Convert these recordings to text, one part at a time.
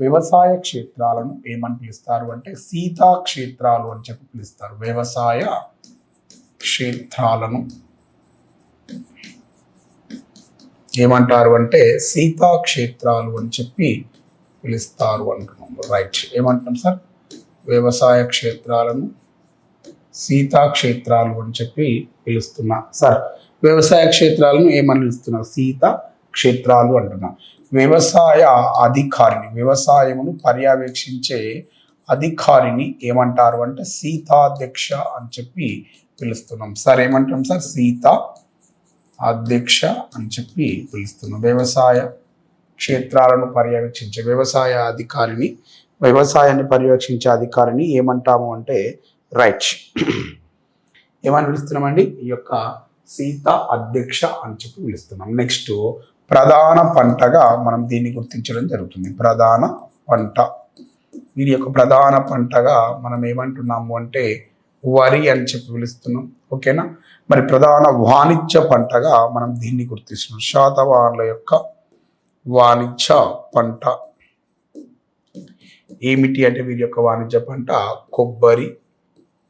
వ్యవసాయ క్షేత్రాలను ఏమని పిలుస్తారు అంటే సీతా క్షేత్రాలు అని చెప్పి పిలుస్తారు. వ్యవసాయ క్షేత్రాలను ఏమంటారు అంటే సీతా క్షేత్రాలు అని చెప్పి పిలుస్తారు అంటున్నాం. రైట్. ఏమంటున్నాం సార్? వ్యవసాయ క్షేత్రాలను సీతా క్షేత్రాలు అని చెప్పి పిలుస్తున్నా. సార్ వ్యవసాయ క్షేత్రాలను ఏమని పిలుస్తున్నారు? సీత క్షేత్రాలు అంటున్నా. వ్యవసాయ అధికారిని వ్యవసాయమును పర్యవేక్షించే అధికారిని ఏమంటారు అంటే సీతాధ్యక్ష అని చెప్పి పిలుస్తున్నాం. సార్ ఏమంటాం సార్? సీత అధ్యక్ష అని చెప్పి పిలుస్తున్నాం. వ్యవసాయ క్షేత్రాలను పర్యవేక్షించే వ్యవసాయ అధికారిని వ్యవసాయాన్ని పర్యవేక్షించే అధికారిని ఏమంటాము అంటే రైట్ ఏమని పిలుస్తున్నామండి? ఈ యొక్క సీత అధ్యక్ష అని చెప్పి పిలుస్తున్నాం. నెక్స్ట్ ప్రధాన పంటగా మనం దీన్ని గుర్తించడం జరుగుతుంది. ప్రధాన పంట. వీరి యొక్క ప్రధాన పంటగా మనం ఏమంటున్నాము అంటే వరి అని చెప్పి పిలుస్తున్నాం. ఓకేనా? మరి ప్రధాన వాణిజ్య పంటగా మనం దీన్ని గుర్తిస్తున్నాం. శాతవాహనుల యొక్క వాణిజ్య పంట. ఏమిటి అంటే వీరి యొక్క వాణిజ్య పంట? కొబ్బరి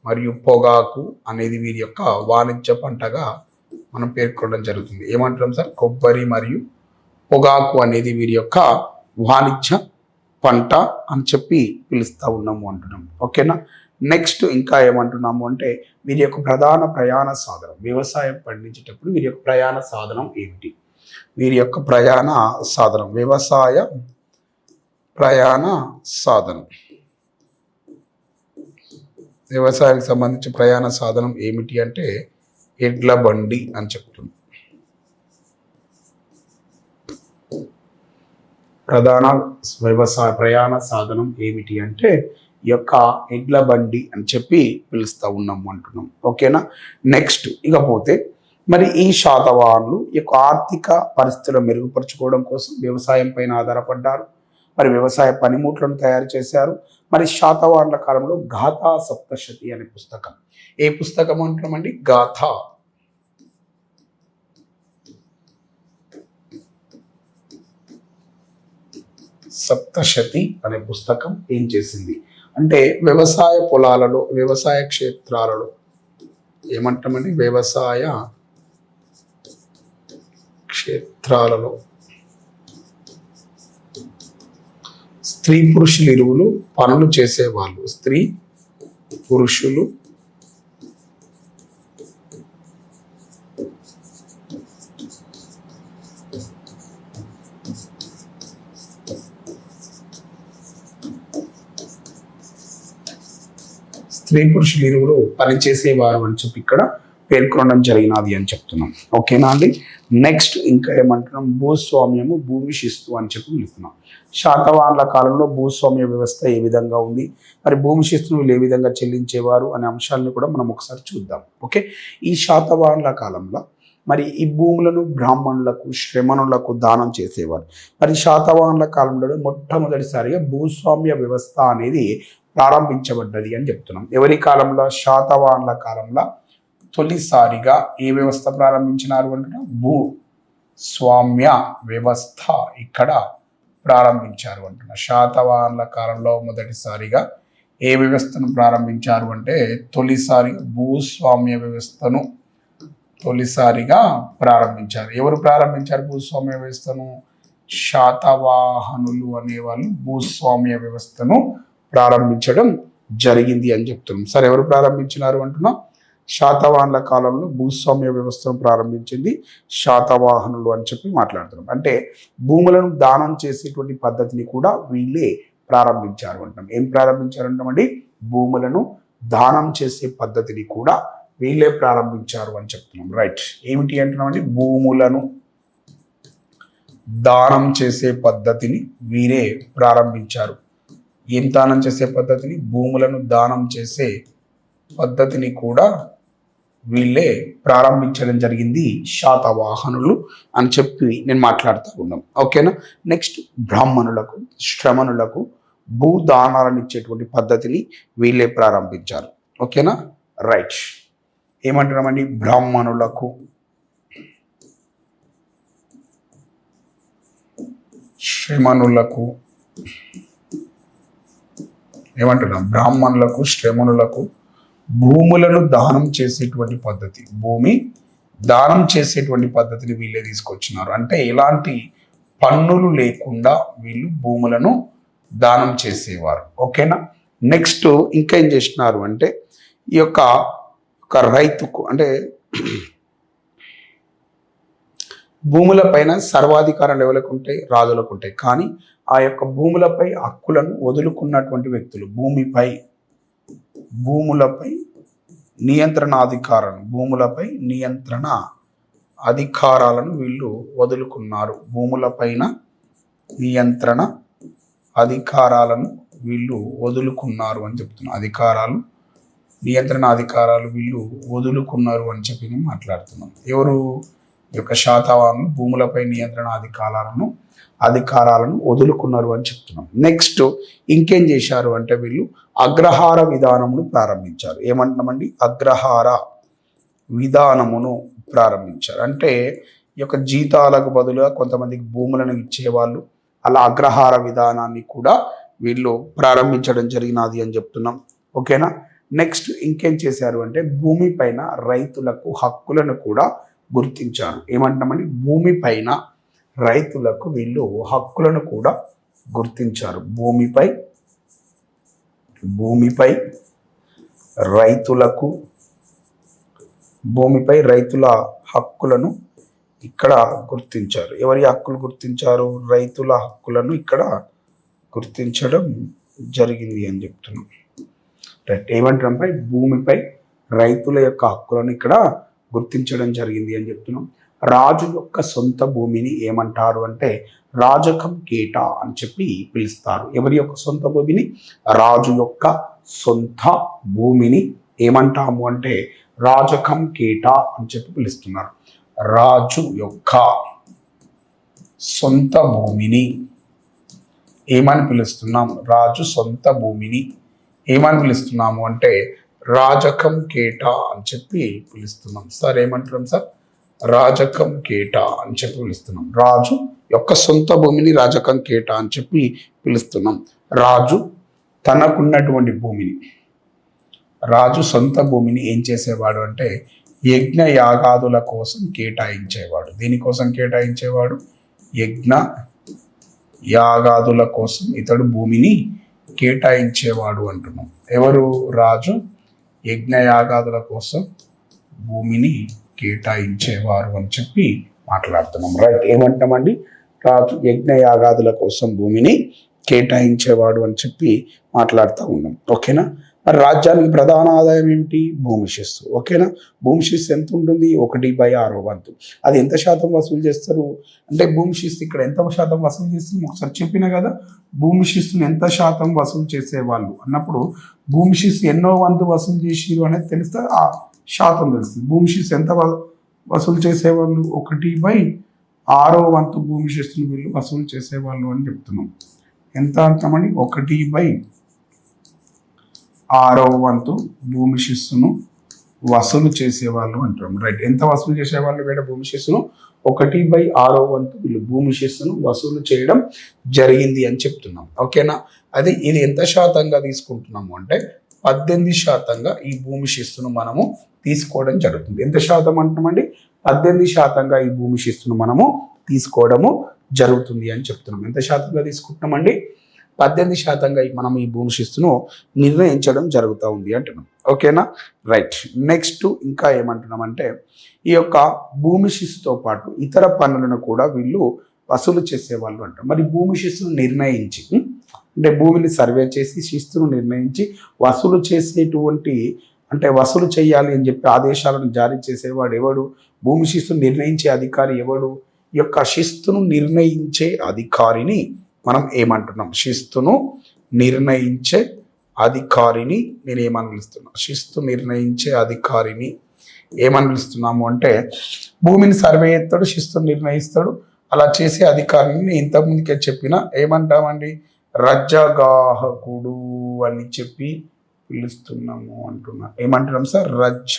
మరియు పొగాకు అనేది వీరి యొక్క వాణిజ్య పంటగా మనం పేర్కొనడం జరుగుతుంది. ఏమంటున్నాం సార్? కొబ్బరి మరియు పొగాకు అనేది వీరి యొక్క వాణిజ్య పంట అని చెప్పి పిలుస్తూ ఉన్నాము అంటున్నాం. ఓకేనా? నెక్స్ట్ ఇంకా ఏమంటున్నాము అంటే వీరి యొక్క ప్రధాన ప్రయాణ సాధనం. వ్యవసాయం పండించేటప్పుడు వీరి యొక్క ప్రయాణ సాధనం ఏమిటి? వీరి యొక్క ప్రయాణ సాధనం. వ్యవసాయ ప్రయాణ సాధనం. వ్యవసాయానికి సంబంధించి ప్రయాణ సాధనం ఏమిటి అంటే ఎడ్ల బండి అని చెప్తుంది. ప్రధాన వ్యవసాయ ప్రయాణ సాధనం ఏమిటి అంటే ఈ యొక్క ఎడ్ల బండి అని చెప్పి పిలుస్తూ ఉన్నాం అంటున్నాం. ఓకేనా? నెక్స్ట్ ఇకపోతే మరి ఈ శాతవాహనులు ఈ యొక్క ఆర్థిక పరిస్థితులను మెరుగుపరుచుకోవడం కోసం వ్యవసాయం పైన ఆధారపడ్డారు. మరి వ్యవసాయ పనిముట్లను తయారు చేశారు. మరి శాతవాహనుల కాలంలో గాథా సప్తశతి అనే పుస్తకం. ఏ పుస్తకం అంటున్నామండి? గాథా. సప్తశతి అనే పుస్తకం ఏం చేసింది? అంటే వ్యవసాయ పొలాలలో వ్యవసాయ క్షేత్రాలలో ఏమంటామండి? వ్యవసాయ క్షేత్రాలలో స్త్రీ పురుషులు ఇరువులు పనులు చేసేవాళ్ళు. స్త్రీ పురుషులు స్త్రీ పురుషులు ఇరువులు పనిచేసేవారు అని చెప్పి ఇక్కడ పేర్కొనడం జరిగినది అని చెప్తున్నాం. ఓకేనా అండి? నెక్స్ట్ ఇంకా ఏమంటున్నాం? భూస్వామ్యము భూమి శిస్తు అని చెప్పి పిలుస్తున్నాం. శాతవాహనుల కాలంలో భూస్వామ్య వ్యవస్థ ఏ విధంగా ఉంది? మరి భూమి శిస్తును వీళ్ళు ఏ విధంగా చెల్లించేవారు అనే అంశాలను కూడా మనం ఒకసారి చూద్దాం. ఓకే? ఈ శాతవాహనుల కాలంలో మరి ఈ భూములను బ్రాహ్మణులకు శ్రమణులకు దానం చేసేవారు. మరి శాతవాహనుల కాలంలో మొట్టమొదటిసారిగా భూస్వామ్య వ్యవస్థ అనేది ప్రారంభించబడ్డది అని చెప్తున్నాం. ఎవరి కాలంలో? శాతవాహనుల కాలంలో తొలిసారిగా ఏ వ్యవస్థ ప్రారంభించినారు అంటే భూ స్వామ్య వ్యవస్థ ఇక్కడ ప్రారంభించారు అంటున్న. శాతవాహనుల కాలంలో మొదటిసారిగా ఏ వ్యవస్థను ప్రారంభించారు అంటే తొలిసారిగా భూస్వామ్య వ్యవస్థను తొలిసారిగా ప్రారంభించారు. ఎవరు ప్రారంభించారు భూస్వామ్య వ్యవస్థను? శాతవాహనులు అనేవాళ్ళు భూస్వామ్య వ్యవస్థను ప్రారంభించడం జరిగింది అని చెప్తున్నాం. సరే ఎవరు ప్రారంభించినారు అంటున్నా? శాతవాహనుల కాలంలో భూస్వామ్య వ్యవస్థను ప్రారంభించింది శాతవాహనులు అని చెప్పి మాట్లాడుతున్నాం. అంటే భూములను దానం చేసేటువంటి పద్ధతిని కూడా వీళ్ళే ప్రారంభించారు అంటాం ఏం ప్రారంభించారు అంటామండి భూములను దానం చేసే పద్ధతిని కూడా వీళ్ళే ప్రారంభించారు అని చెప్తున్నాం. రైట్. ఏమిటి అంటున్నామండి భూములను దానం చేసే పద్ధతిని వీరే ప్రారంభించారు. ఏం దానం చేసే పద్ధతిని? భూములను దానం చేసే పద్ధతిని కూడా వీళ్ళే ప్రారంభించడం జరిగింది శాతవాహనులు అని చెప్పి నేను మాట్లాడుతూ ఉన్నాం. ఓకేనా? నెక్స్ట్ బ్రాహ్మణులకు శ్రమణులకు భూదానాలను ఇచ్చేటువంటి పద్ధతిని వీళ్ళే ప్రారంభించారు. ఓకేనా? రైట్ ఏమంటున్నామండి? బ్రాహ్మణులకు శ్రమణులకు ఏమంటున్నాం? బ్రాహ్మణులకు శ్రమణులకు భూములను దానం చేసేటువంటి పద్ధతి. భూమి దానం చేసేటువంటి పద్ధతిని వీళ్ళే తీసుకొచ్చినారు. అంటే ఎలాంటి పన్నులు లేకుండా వీళ్ళు భూములను దానం చేసేవారు. ఓకేనా? నెక్స్ట్ ఇంకేం చేసినారు అంటే ఈ యొక్క ఒక రైతుకు అంటే భూములపైన సర్వాధికారం ఎవరికి ఉంటాయి? రాజులకు ఉంటాయి. కానీ ఆ యొక్క భూములపై హక్కులను వదులుకున్నటువంటి వ్యక్తులు భూమిపై భూములపై నియంత్రణ భూములపై నియంత్రణ అధికారాలను వీళ్ళు వదులుకున్నారు. భూములపైన నియంత్రణ అధికారాలను వీళ్ళు వదులుకున్నారు అని చెప్తున్నారు అధికారాలు నియంత్రణ అధికారాలు వీళ్ళు వదులుకున్నారు అని చెప్పి మాట్లాడుతున్నాం ఎవరు యొక్క శాతవాహనులు భూములపై నియంత్రణ అధికారాలను అధికారాలను వదులుకున్నారు అని చెప్తున్నాం. నెక్స్ట్ ఇంకేం చేశారు అంటే వీళ్ళు అగ్రహార విధానమును ప్రారంభించారు. ఏమంటున్నామండి? అగ్రహార విధానమును ప్రారంభించారు. అంటే ఈ యొక్క జీతాలకు బదులుగా కొంతమందికి భూములను ఇచ్చేవాళ్ళు అలా అగ్రహార విధానాన్ని కూడా వీళ్ళు ప్రారంభించడం జరిగినది అని చెప్తున్నాం. ఓకేనా? నెక్స్ట్ ఇంకేం చేశారు అంటే భూమిపైన రైతులకు హక్కులను కూడా గుర్తించారు ఏమంటున్నామండి భూమి పైన రైతులకు వీళ్ళు హక్కులను కూడా గుర్తించారు. భూమిపై భూమిపై రైతులకు భూమిపై రైతుల హక్కులను ఇక్కడ గుర్తించారు. ఎవరి హక్కులు గుర్తించారు? రైతుల హక్కులను ఇక్కడ గుర్తించడం జరిగింది అని చెప్తున్నాం. రైట్ ఏమంటారంపై? భూమిపై రైతుల యొక్క హక్కులను ఇక్కడ గుర్తించడం జరిగింది అని చెప్తున్నాం. రాజు యొక్క సొంత భూమిని ఏమంటారు అంటే రాజకం కేట అని చెప్పి పిలుస్తారు. ఎవరి యొక్క సొంత భూమిని? రాజు యొక్క సొంత భూమిని ఏమంటాము అంటే రాజకం కేట అని చెప్పి పిలుస్తున్నారు. రాజు యొక్క సొంత భూమిని ఏమని పిలుస్తున్నాం? రాజు సొంత భూమిని ఏమని పిలుస్తున్నాము అంటే రాజకం కేట అని చెప్పి పిలుస్తున్నాం. సార్ ఏమంటున్నాం సార్? రాజకం కేట అని చెప్పి పిలుస్తున్నాం. రాజు యొక్క సొంత భూమిని రాజకం కేట అని చెప్పి పిలుస్తున్నాం. రాజు తనకున్నటువంటి భూమిని రాజు సొంత భూమిని ఏం చేసేవాడు అంటే యజ్ఞ యాగాదుల కోసం కేటాయించేవాడు. దీనికోసం కేటాయించేవాడు? యజ్ఞ యాగాదుల కోసం ఇతడు భూమిని కేటాయించేవాడు అంటున్నాం. ఎవరు? రాజు యజ్ఞయాగాదుల కోసం భూమిని కేటాయించేవారు అని చెప్పి మాట్లాడుతున్నాం. రైట్ ఏమంటామండి? రాజు యజ్ఞయాగాదుల కోసం భూమిని కేటాయించేవాడు అని చెప్పి మాట్లాడుతూ ఉన్నాం. ఓకేనా? మరి రాజ్యానికి ప్రధాన ఆదాయం ఏమిటి? భూమి శిస్తు ఓకేనా? భూమి శిస్తు ఎంత ఉంటుంది? ఒకటి బై ఆరో వంతు అది ఎంత శాతం వసూలు చేస్తారు? అంటే భూమి శిస్తు ఇక్కడ ఎంత శాతం వసూలు చేస్తుంది? ఒకసారి చెప్పిన కదా భూమి శిస్తుని ఎంత శాతం వసూలు చేసేవాళ్ళు అన్నప్పుడు భూమి శిస్తు ఎన్నో వంతు వసూలు చేసిరు అనేది తెలిస్తే? ఆ శాతం తెలుస్తుంది. భూమి శిస్తు ఎంత వసూలు చేసేవాళ్ళు? ఒకటి బై ఆరో వంతు భూమి శిస్తుని వీళ్ళు వసూలు చేసేవాళ్ళు అని చెప్తున్నాం. ఎంత అంతమని ఒకటి బై ఆరవ వంతు భూమి శిస్సును వసూలు చేసేవాళ్ళు అంటాం రైట్ ఎంత వసూలు చేసేవాళ్ళు వేడ భూమి శిస్సును? ఒకటి బై ఆరో వంతు వీళ్ళు భూమి శిస్సును వసూలు చేయడం జరిగింది అని చెప్తున్నాం. ఓకేనా అది ఇది ఎంత శాతంగా తీసుకుంటున్నాము అంటే పద్దెనిమిది శాతంగా ఈ భూమి శిస్తును మనము తీసుకోవడం జరుగుతుంది. ఎంత శాతం అంటున్నామండి? పద్దెనిమిది శాతంగా ఈ భూమి శిస్తును మనము తీసుకోవడము జరుగుతుంది అని చెప్తున్నాం. ఎంత శాతంగా తీసుకుంటున్నామండి? పద్దెనిమిది శాతంగా మనం ఈ భూమి శిస్తును నిర్ణయించడం జరుగుతూ ఉంది అంటున్నాం. ఓకేనా? రైట్. నెక్స్ట్ ఇంకా ఏమంటున్నామంటే ఈ యొక్క భూమి శిస్తుతో పాటు ఇతర పనులను కూడా వీళ్ళు వసూలు చేసేవాళ్ళు అంటారు మరి భూమి శిస్తును నిర్ణయించి అంటే భూమిని సర్వే చేసి శిస్తును నిర్ణయించి వసూలు చేసేటువంటి అంటే వసూలు చేయాలి అని చెప్పి ఆదేశాలను జారీ చేసేవాడు ఎవడు? భూమి శిస్తును నిర్ణయించే అధికారి ఎవడు? ఈ యొక్క శిస్తును నిర్ణయించే అధికారిని మనం ఏమంటున్నాం? శిస్తును నిర్ణయించే అధికారిని నేను ఏమని పిలుస్తున్నాను శిస్తు నిర్ణయించే అధికారిని ఏమని పిలుస్తున్నాము అంటే భూమిని సర్వే చేస్తాడు శిస్తుని నిర్ణయిస్తాడు. అలా చేసే అధికారిని ఇంతకుముందుకే చెప్పిన. ఏమంటామండి? రజ్జగాహకుడు అని చెప్పి పిలుస్తున్నాము అంటున్నా. ఏమంటున్నాం సార్? రజ్జ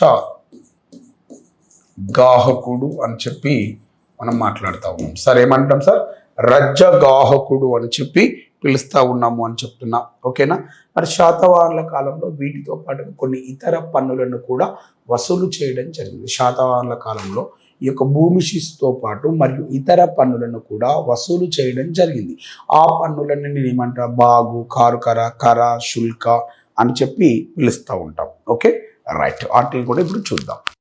గాహకుడు అని చెప్పి మనం మాట్లాడుతా ఉన్నాం సార్ ఏమంటాం సార్? రజ్జగాహకుడు అని చెప్పి పిలుస్తా ఉన్నాము అని చెప్తున్నా. ఓకేనా? మరి శాతవాహనుల కాలంలో వీటితో పాటు కొన్ని ఇతర పన్నులను కూడా వసూలు చేయడం జరిగింది. శాతవాహనుల కాలంలో ఈ యొక్క భూమి శిస్తుతో పాటు మరియు ఇతర పన్నులను కూడా వసూలు చేయడం జరిగింది. ఆ పన్నులను నేను ఏమంటా బాగు కారుకర కర శుల్క అని చెప్పి పిలుస్తూ ఉంటాం. ఓకే? రైట్. వాటిని కూడా ఇప్పుడు చూద్దాం.